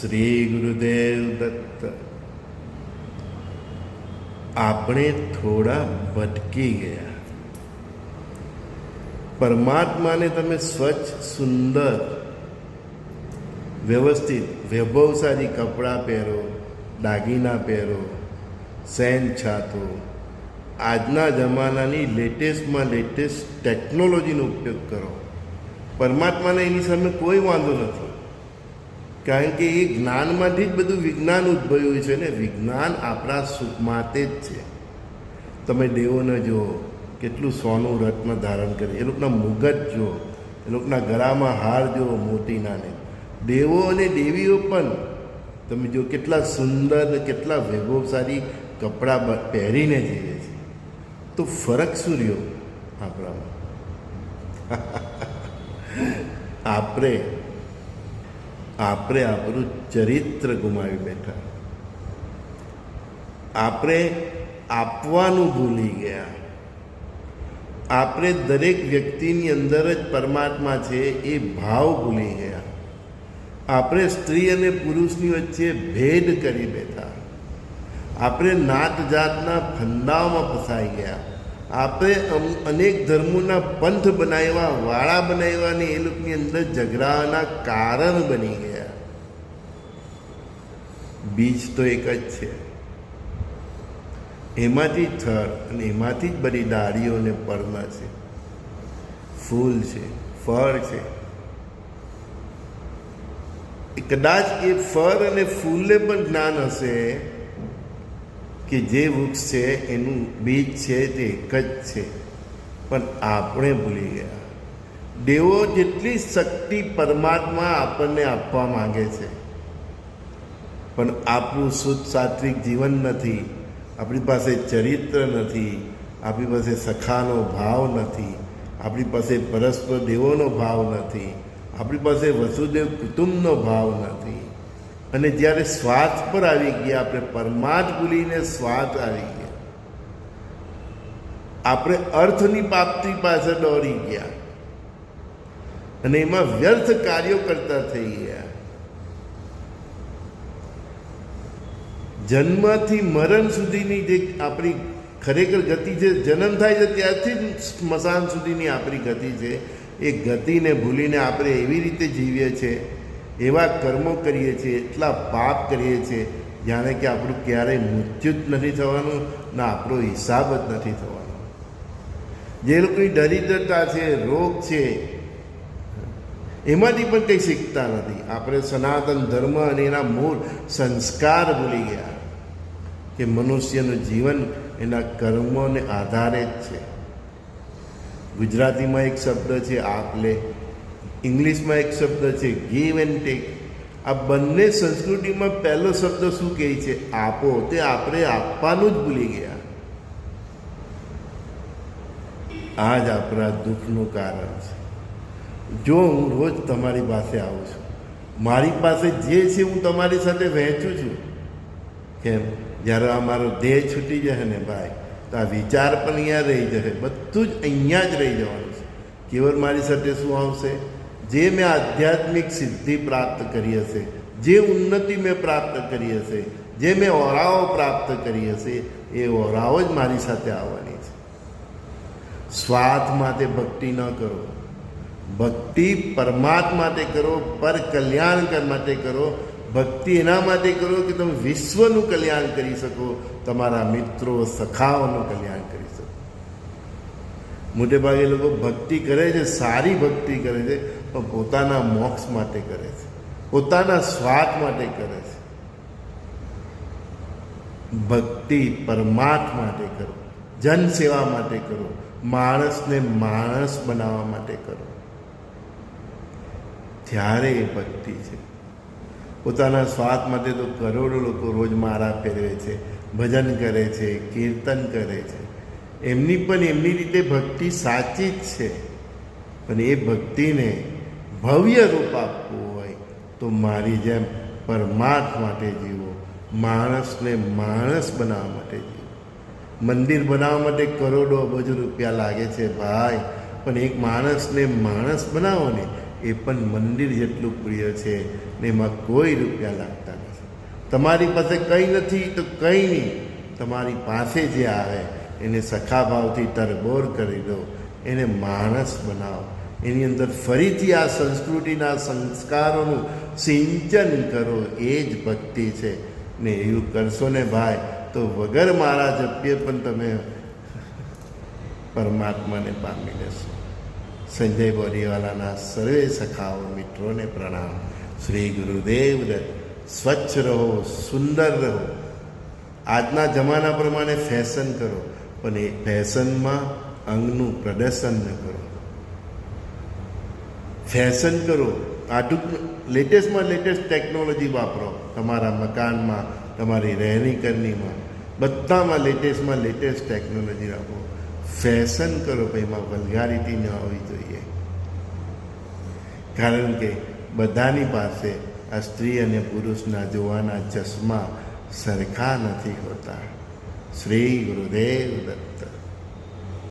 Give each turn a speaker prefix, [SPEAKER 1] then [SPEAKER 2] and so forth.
[SPEAKER 1] શ્રી ગુરુદેવ દત્ત. આપણે થોડા ભટકી ગયા. પરમાત્માને તમે સ્વચ્છ, સુંદર, વ્યવસ્થિત વૈભવશાળી કપડાં પહેરો, દાગીના પહેરો સેન છાતો આજના જમાનાની લેટેસ્ટમાં લેટેસ્ટ ટેકનોલોજીનો ઉપયોગ કરો. પરમાત્માને એની સામે કોઈ વાંધો નથી. કારણ કે એ જ્ઞાનમાંથી જ બધું વિજ્ઞાન ઉદ્ભવ્યું છે ને, વિજ્ઞાન આપણા સુખ માટે જ છે. તમે દેવોને જુઓ, કેટલું સોનું રત્ન ધારણ કરે. એ લોકોના મુગટ જુઓ, એ લોકોના ગળામાં હાર જુઓ મોતીનાને. દેવો અને દેવીઓ પણ, તમે જો કેટલા સુંદર ને કેટલા વૈભવશાળી કપડાં પહેરીને જઈએ છે. તો ફરક શું રહ્યો આપણામાં? આપણે આપણે આપણું ચરિત્ર ગુમાવી બેઠા. આપણે આપવાનું ભૂલી ગયા. આપણે દરેક વ્યક્તિની અંદર જ પરમાત્મા છે એ ભાવ ભૂલી ગયા. આપણે સ્ત્રી અને પુરુષની વચ્ચે ભેદ કરી બેઠા. આપણે નાત જાતના ફંદાઓમાં ફસાઈ ગયા. આપણે અનેક ધર્મોના પંથ બનાવ્યા, વાળા બનાવ્યા અને એ લોકોની અંદર ઝઘડાના કારણ બની ગયા. બીજ તો એક જ છે. એમાંથી જ થડ અને એમાંથી જ બધી ડાળીઓ અને પરના છે. ફૂલ છે, ફળ છે. કદાચ એ ફળ અને ફૂલને પણ જ્ઞાન હશે કે જે વૃક્ષ છે, એનું બીજ છે તે એક જ છે. પણ આપણે ભૂલી ગયા. દેવો જેટલી શક્તિ પરમાત્મા આપણને આપવા માંગે છે પણ આપણું શુદ્ધ સાત્વિક જીવન નથી, આપણી પાસે ચરિત્ર નથી, આપણી પાસે સખાનો ભાવ નથી, આપણી પાસે પરસ્પર દેવોનો ભાવ નથી, આપણી પાસે વસુદેવ કુટુંબનો ભાવ નથી. અને જ્યારે સ્વાર્થ પર આવી ગયા, આપણે પરમાર્થ ભૂલીને સ્વાર્થ આવી ગયા. આપણે અર્થની પ્રાપ્તિ પાસે દોડી ગયા. અને એમાં વ્યર્થ કાર્યો કરતા થઈ ગયા. જન્મથી મરણ સુધીની જે આપણી ખરેખર ગતિ છે જન્મ થાય છે, ત્યારથી જ સ્મશાન સુધીની આપણી ગતિ છે. એ ગતિને ભૂલીને આપણે એવી રીતે જીવીએ છીએ એવા કર્મો કરીએ છીએ, એટલા પાપ કરીએ છીએ, જાણે કે આપણું ક્યારેય મૃત્યુ જ નથી થવાનું ના આપણો હિસાબ જ નથી થવાનો. જે લોકોની દરિદ્રતા છે, રોગ છે, એમાંથી પણ કંઈ શીખતા નથી. આપણે સનાતન ધર્મ અને એના મૂળ સંસ્કાર ભૂલી ગયા. કે મનુષ્યનું જીવન એના કર્મોને આધારે જ છે. ગુજરાતીમાં એક શબ્દ છે આપ લે, ઇંગ્લિશમાં એક શબ્દ છે ગીવ એન્ડ ટેક. આ બંને સંસ્કૃતિમાં પહેલો શબ્દ શું કહે છે? આપો. તે આપણે આપવાનું જ ભૂલી ગયા. આ જ આપણા દુઃખનું કારણ છે. જો હું રોજ તમારી પાસે આવું છું, મારી પાસે જે છે હું તમારી સાથે વહેંચું છું. કેમ? જ્યારે અમારો મારો દેહ છૂટી જશે ને ભાઈ, તો આ વિચાર પણ અહીંયા રહી જશે. બધું જ અહીંયા જ રહી જવાનું છે. કેવળ મારી સાથે શું આવશે? જે મેં આધ્યાત્મિક સિદ્ધિ પ્રાપ્ત કરી હશે, જે ઉન્નતિ મેં પ્રાપ્ત કરી હશે, જે મેં ઓરાઓ પ્રાપ્ત કરી હશે, એ ઓરાઓ જ મારી સાથે આવવાની છે. સ્વાર્થ માટે ભક્તિ ન કરો. ભક્તિ પરમાત્મા માટે કરો, પર કલ્યાણકર માટે કરો ભક્તિ એના માટે કરો કે તમે વિશ્વનું કલ્યાણ કરી શકો, તમારા મિત્રો, સખાઓનું કલ્યાણ કરી શકો. મોટે ભાગે લોકો ભક્તિ કરે છે, સારી ભક્તિ કરે છે, પણ પોતાના મોક્ષ માટે કરે છે. પોતાના સ્વાર્થ માટે કરે છે. ભક્તિ પરમાર્થ માટે કરો. જન સેવા માટે કરો. માણસને માણસ બનાવવા માટે કરો. ત્યારે એ ભક્તિ છે. પોતાના સ્વાદ માટે તો કરોડો લોકો રોજ માળા ફેરવે છે, ભજન કરે છે, કીર્તન કરે છે. એમની પણ એમની રીતે ભક્તિ સાચી જ છે. પણ એ ભક્તિને ભવ્ય રૂપ આપવું હોય તો મારી જેમ પરમાર્થ માટે જીવો, માણસને માણસ બનાવવા માટે જીવો. મંદિર બનાવવા માટે કરોડો, અબજો રૂપિયા લાગે છે ભાઈ, પણ એક માણસને માણસ બનાવો ને એ પણ મંદિર જેટલું પ્રિય છે ને એમાં કોઈ રૂપિયા લાગતા નથી. તમારી પાસે કંઈ નથી તો કંઈ નહીં. તમારી પાસે જે આવે એને સખા ભાવથી તરબોર કરી દો. એને માણસ બનાવો. એની અંદર ફરીથી આ સંસ્કૃતિના સંસ્કારોનું સિંચન કરો. એ જ ભક્તિ છે. ને એવું કરશો ને ભાઈ તો વગર મારા જપ્યે પણ તમે પરમાત્માને પામી લેશો. સંજય બોરીવાલાના સર્વે સખાઓ મિત્રોને પ્રણામ શ્રી ગુરુદેવ સ્વચ્છ રહો સુંદર રહો આજના જમાના પ્રમાણે ફેશન કરો પણ એ ફેશનમાં અંગનું પ્રદર્શન ન કરો ફેશન કરો આટલું લેટેસ્ટમાં લેટેસ્ટ ટેકનોલોજી વાપરો તમારા મકાનમાં તમારી રહેણી કરણીમાં બધામાં લેટેસ્ટમાં લેટેસ્ટ ટેકનોલોજી વાપરો ફેશન કરો પણ એમાં વલ્ગારિટી ન હોવી જોઈએ. કારણ કે બધાની પાસે આ સ્ત્રી અને પુરુષના જોવાના ચશ્મા સરખા નથી હોતા. શ્રી ગુરુદેવ દત્ત.